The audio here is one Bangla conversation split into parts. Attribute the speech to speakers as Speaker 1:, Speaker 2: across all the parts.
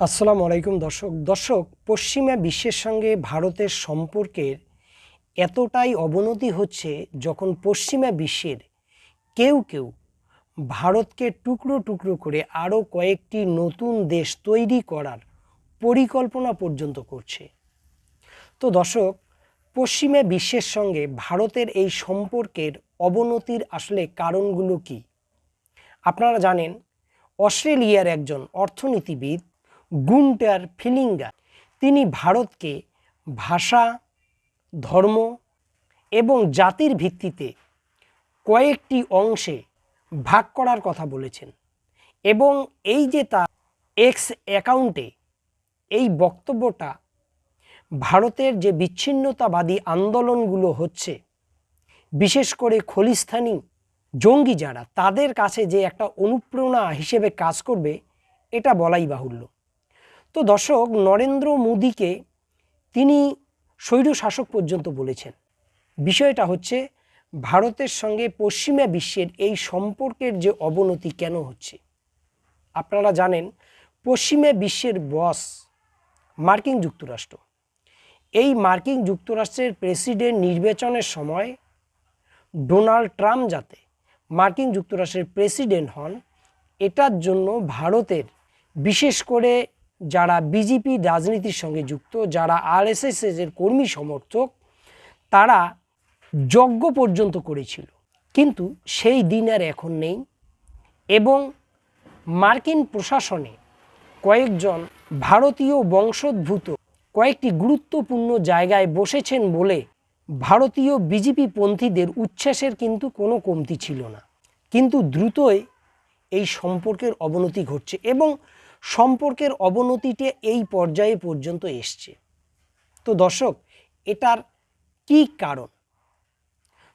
Speaker 1: আসসালামু আলাইকুম দর্শক। দর্শক, পশ্চিমা বিশ্বের সঙ্গে ভারতের সম্পর্কের এতটাই অবনতি হচ্ছে যখন পশ্চিমা বিশ্বের কেউ কেউ ভারতকে টুকরো টুকরো করে আরও কয়েকটি নতুন দেশ তৈরি করার পরিকল্পনা পর্যন্ত করছে। তো দর্শক, পশ্চিমা বিশ্বের সঙ্গে ভারতের এই সম্পর্কের অবনতির আসলে কারণগুলো কি? আপনারা জানেন, অস্ট্রেলিয়ার একজন অর্থনীতিবিদ গুন্টার ফিলিঙ্গার তিনি ভারতকে ভাষা, ধর্ম এবং জাতির ভিত্তিতে কয়েকটি অংশে ভাগ করার কথা বলেছেন এবং এই যে তার এক্স অ্যাকাউন্টে এই বক্তব্যটা ভারতের যে বিচ্ছিন্নতাবাদী আন্দোলনগুলো হচ্ছে, বিশেষ করে খলিস্তানি জঙ্গি যারা, তাদের কাছে যে একটা অনুপ্রেরণা হিসেবে কাজ করবে, এটা বলাই বাহুল্য। তো দর্শক, নরেন্দ্র মোদীকে তিনি স্বৈরশাসক পর্যন্ত বলেছেন। বিষয়টা হচ্ছে, ভারতের সঙ্গে পশ্চিমা বিশ্বের এই সম্পর্কের যে অবনতি কেন হচ্ছে? আপনারা জানেন, পশ্চিমা বিশ্বের বস মার্কিন যুক্তরাষ্ট্র। এই মার্কিন যুক্তরাষ্ট্রের প্রেসিডেন্ট নির্বাচনের সময় ডোনাল্ড ট্রাম্প যাতে মার্কিন যুক্তরাষ্ট্রের প্রেসিডেন্ট হন, এটার জন্য ভারতের বিশেষ করে যারা বিজেপি রাজনীতির সঙ্গে যুক্ত, যারা আরএসএস এর কর্মী সমর্থক, তারা যজ্ঞ পর্যন্ত করেছিল। কিন্তু সেই দিন আর এখন নেই এবং মার্কিন প্রশাসনে কয়েকজন ভারতীয় বংশোদ্ভূত কয়েকটি গুরুত্বপূর্ণ জায়গায় বসেছেন বলে ভারতীয় বিজেপি পন্থীদের উচ্ছ্বাসের কিন্তু কোনো কমতি ছিল না। কিন্তু দ্রুতই এই সম্পর্কের অবনতি ঘটছে এবং সম্পর্কের অবনতিতে এই পর্যায়ে পর্যন্ত এসছে। তো দর্শক, এটার কি কারণ?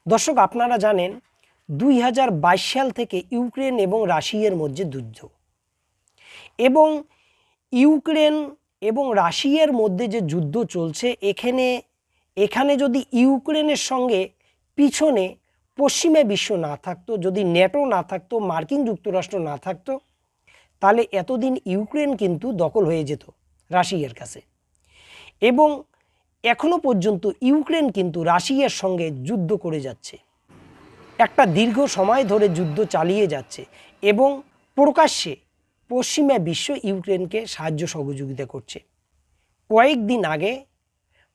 Speaker 1: দর্শক, আপনারা জানেন, দুই হাজার বাইশ সাল থেকে ইউক্রেন এবং রাশিয়ার মধ্যে যুদ্ধ। এবং ইউক্রেন এবং রাশিয়ার মধ্যে যে যুদ্ধ চলছে, এখানে এখানে যদি ইউক্রেনের সঙ্গে পিছনে পশ্চিমা বিশ্ব না থাকতো, যদি নেটো না থাকতো, মার্কিন যুক্তরাষ্ট্র না থাকতো তাহলে এতদিন ইউক্রেন কিন্তু দখল হয়ে যেত রাশিয়ার কাছে। এবং এখনও পর্যন্ত ইউক্রেন কিন্তু রাশিয়ার সঙ্গে যুদ্ধ করে যাচ্ছে। একটা দীর্ঘ সময় ধরে যুদ্ধ চালিয়ে যাচ্ছে এবং প্রকাশ্যে পশ্চিমা বিশ্ব ইউক্রেনকে সাহায্য সহযোগিতা করছে। কয়েকদিন আগে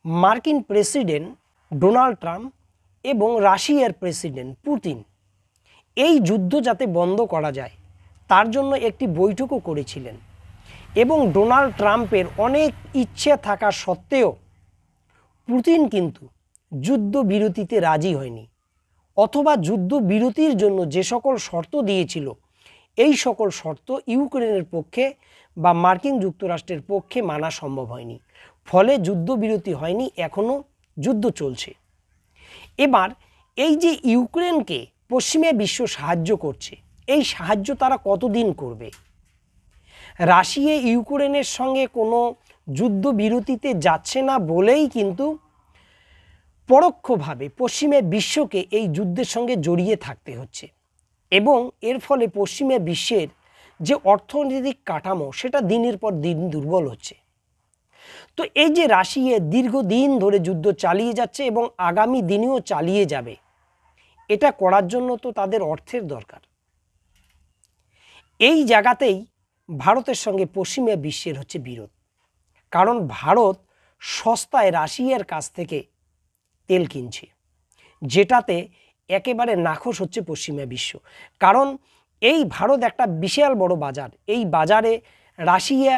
Speaker 1: মার্কিন প্রেসিডেন্ট ডোনাল্ড ট্রাম্প এবং রাশিয়ার প্রেসিডেন্ট পুতিন এই যুদ্ধ যাতে বন্ধ করা যায় তার জন্য একটি বৈঠকও করেছিলেন। এবং ডোনাল্ড ট্রাম্পের অনেক ইচ্ছে থাকা সত্ত্বেও পুতিন কিন্তু যুদ্ধ বিরতিতে রাজি হয়নি। অথবা যুদ্ধ বিরতির জন্য যে সকল শর্ত দিয়েছিল, এই সকল শর্ত ইউক্রেনের পক্ষে বা মার্কিন যুক্তরাষ্ট্রের পক্ষে মানা সম্ভব হয়নি। ফলে যুদ্ধবিরতি হয়নি এখনও যুদ্ধ চলছে। এবার এই যে ইউক্রেনকে পশ্চিমা বিশ্ব সাহায্য করছে এই সাহায্য তারা কতদিন করবে? রাশিয়া ইউক্রেনের সঙ্গে কোনো যুদ্ধবিরতিতে যাচ্ছে না বলেই কিন্তু পরোক্ষভাবে পশ্চিমা বিশ্বকে এই যুদ্ধের সঙ্গে জড়িয়ে থাকতে হচ্ছে। এবং এর ফলে পশ্চিমা বিশ্বের যে অর্থনৈতিক কাঠামো, সেটা দিনের পর দিন দুর্বল হচ্ছে। তো এই যে রাশিয়া দীর্ঘদিন ধরে যুদ্ধ চালিয়ে যাচ্ছে এবং আগামী দিনেও চালিয়ে যাবে, এটা করার জন্য তো তাদের অর্থের দরকার। এই জায়গাতেই ভারতের সঙ্গে পশ্চিমা বিশ্বের হচ্ছে বিরোধ। কারণ ভারত সস্তায় রাশিয়ার কাছ থেকে তেল কিনছে, যেটাতে একেবারে নাখোশ হচ্ছে পশ্চিমা বিশ্ব। কারণ এই ভারত একটা বিশাল বড় বাজার, এই বাজারে রাশিয়া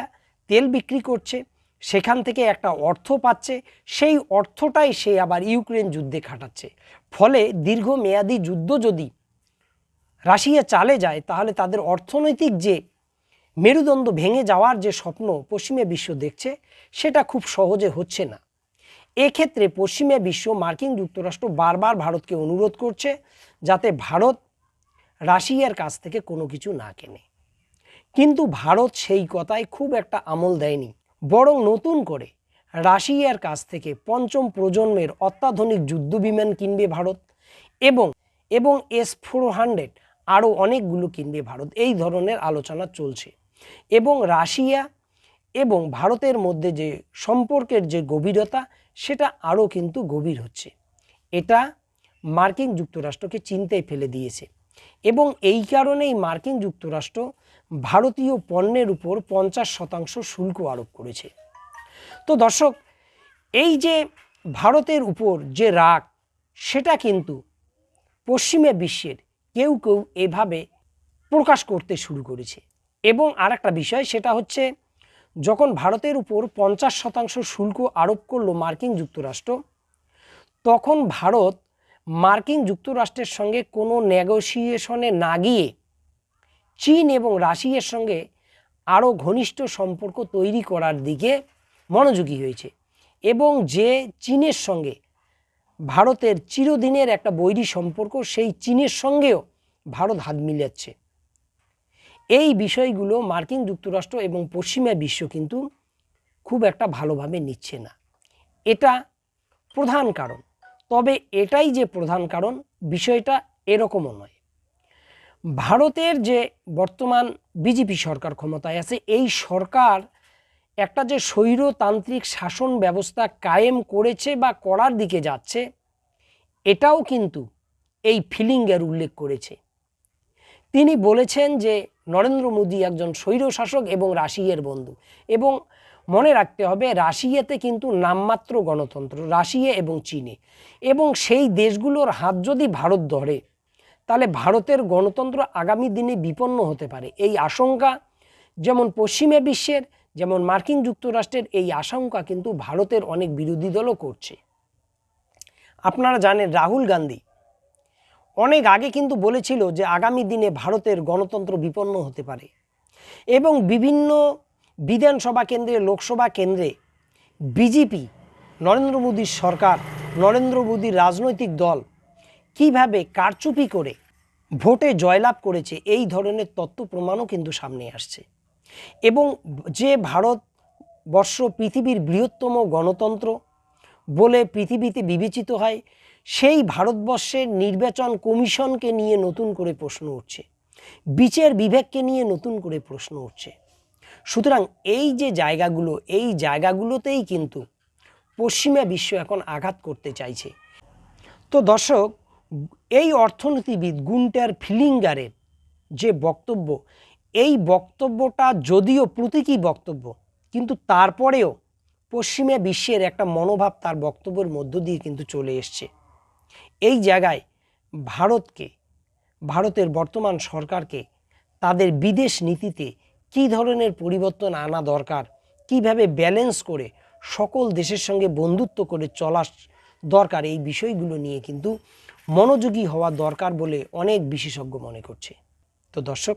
Speaker 1: তেল বিক্রি করছে, সেখান থেকে একটা অর্থ পাচ্ছে, সেই অর্থটাই সে আবার ইউক্রেন যুদ্ধে খাটাচ্ছে। ফলে দীর্ঘমেয়াদী যুদ্ধ যদি রাশিয়া চালে যায়, তাহলে তাদের অর্থনৈতিক যে মেরুদণ্ড ভেঙে যাওয়ার যে স্বপ্ন পশ্চিমা বিশ্ব দেখছে, সেটা খুব সহজে হচ্ছে না। এক্ষেত্রে পশ্চিমা বিশ্ব মার্কিন যুক্তরাষ্ট্র বারবার ভারতকে অনুরোধ করছে যাতে ভারত রাশিয়ার কাছ থেকে কোনো কিছু না কেনে। কিন্তু ভারত সেই কথায় খুব একটা আমল দেয়নি, বরং নতুন করে রাশিয়ার কাছ থেকে পঞ্চম প্রজন্মের অত্যাধুনিক যুদ্ধবিমান কিনবে ভারত এবং এবং এস ফোর হান্ড্রেড আরও অনেকগুলো কিনবে ভারত। এই ধরনের আলোচনা চলছে। এবং রাশিয়া এবং ভারতের মধ্যে যে সম্পর্কের যে গভীরতা, সেটা আরও কিন্তু গভীর হচ্ছে। এটা মার্কিন যুক্তরাষ্ট্রকে চিন্তায় ফেলে দিয়েছে। এবং এই কারণেই মার্কিন যুক্তরাষ্ট্র ভারতীয় পণ্যের উপর পঞ্চাশ শতাংশ শুল্ক আরোপ করেছে। তো দর্শক, এই যে ভারতের উপর যে রাগ, সেটা কিন্তু পশ্চিমা বিশ্বের কেউ কেউ এভাবে প্রকাশ করতে শুরু করেছে। এবং আর একটা বিষয়, সেটা হচ্ছে যখন ভারতের উপর পঞ্চাশ শতাংশ শুল্ক আরোপ করল মার্কিন যুক্তরাষ্ট্র, তখন ভারত মার্কিন যুক্তরাষ্ট্রের সঙ্গে কোনো নেগোসিয়েশনে না গিয়ে চীন এবং রাশিয়ার সঙ্গে আরও ঘনিষ্ঠ সম্পর্ক তৈরি করার দিকে মনোযোগী হয়েছে। এবং যে চীনের সঙ্গে ভারতের চিরদিনের একটা বৈরী সম্পর্ক, সেই চীনের সঙ্গেও ভারত হাত মিলাচ্ছে। এই বিষয়গুলো মার্কিন যুক্তরাষ্ট্র এবং পশ্চিমা বিশ্ব কিন্তু খুব একটা ভালোভাবে নিচ্ছে না। এটা প্রধান কারণ। তবে এটাই যে প্রধান কারণ, বিষয়টা এরকমও নয়। ভারতের যে বর্তমান বিজেপি সরকার ক্ষমতায় আছে, এই সরকার একটা যে স্বৈরতান্ত্রিক শাসন ব্যবস্থা কায়েম করেছে বা করার দিকে যাচ্ছে, এটাও কিন্তু এই ফিলিংয়ের উল্লেখ করেছে। তিনি বলেছেন যে নরেন্দ্র মোদী একজন স্বৈর শাসক এবং রাশিয়ার বন্ধু এবং মনে রাখতে হবে রাশিয়াতে কিন্তু নামমাত্র গণতন্ত্র, রাশিয়া এবং চীনে এবং সেই দেশগুলোর হাত যদি ভারত ধরে, তাহলে ভারতের গণতন্ত্র আগামী দিনে বিপন্ন হতে পারে। এই আশঙ্কা যেমন পশ্চিমে বিশ্বের যেমন মার্কিন যুক্তরাষ্ট্রের এই আশঙ্কা কিন্তু ভারতের অনেক বিরোধী দলও করছে। আপনারা জানেন রাহুল গান্ধী। অনেক আগে কিন্তু বলেছিল যে আগামী দিনে ভারতের গণতন্ত্র বিপন্ন হতে পারে এবং বিভিন্ন বিধানসভা কেন্দ্রে, লোকসভা কেন্দ্রে বিজেপি, নরেন্দ্র মোদীর সরকার, নরেন্দ্র মোদীর রাজনৈতিক দল কীভাবে কারচুপি করে ভোটে জয়লাভ করেছে, এই ধরনের তথ্য প্রমাণও কিন্তু সামনে আসছে। এবং যে ভারতবর্ষ পৃথিবীর বৃহত্তম গণতন্ত্র বলে পৃথিবীতে বিবেচিত হয়, সেই ভারতবর্ষের নির্বাচন কমিশনকে নিয়ে নতুন করে প্রশ্ন উঠছে, বিচার বিভাগকে নিয়ে নতুন করে প্রশ্ন উঠছে। সুতরাং এই যে জায়গাগুলো, এই জায়গাগুলোতেই কিন্তু পশ্চিমা বিশ্ব এখন আঘাত করতে চাইছে। তো দর্শক, এই অর্থনীতিবিদ গুন্টার ফিলিঙ্গারের যে বক্তব্য এই বক্তব্যটা যদিও প্রতীকী বক্তব্য, কিন্তু তারপরেও পশ্চিমা বিশ্বের একটা মনোভাব তার বক্তব্যের মধ্য দিয়ে কিন্তু চলে এসছে। এই জায়গায় ভারতকে, ভারতের বর্তমান সরকারকে তাদের বিদেশ নীতিতে কী ধরনের পরিবর্তন আনা দরকার, কীভাবে ব্যালেন্স করে সকল দেশের সঙ্গে বন্ধুত্ব করে চলা দরকার, এই বিষয়গুলো নিয়ে কিন্তু মনোযোগী হওয়া দরকার বলে অনেক বিশেষজ্ঞ মনে করছে। তো দর্শক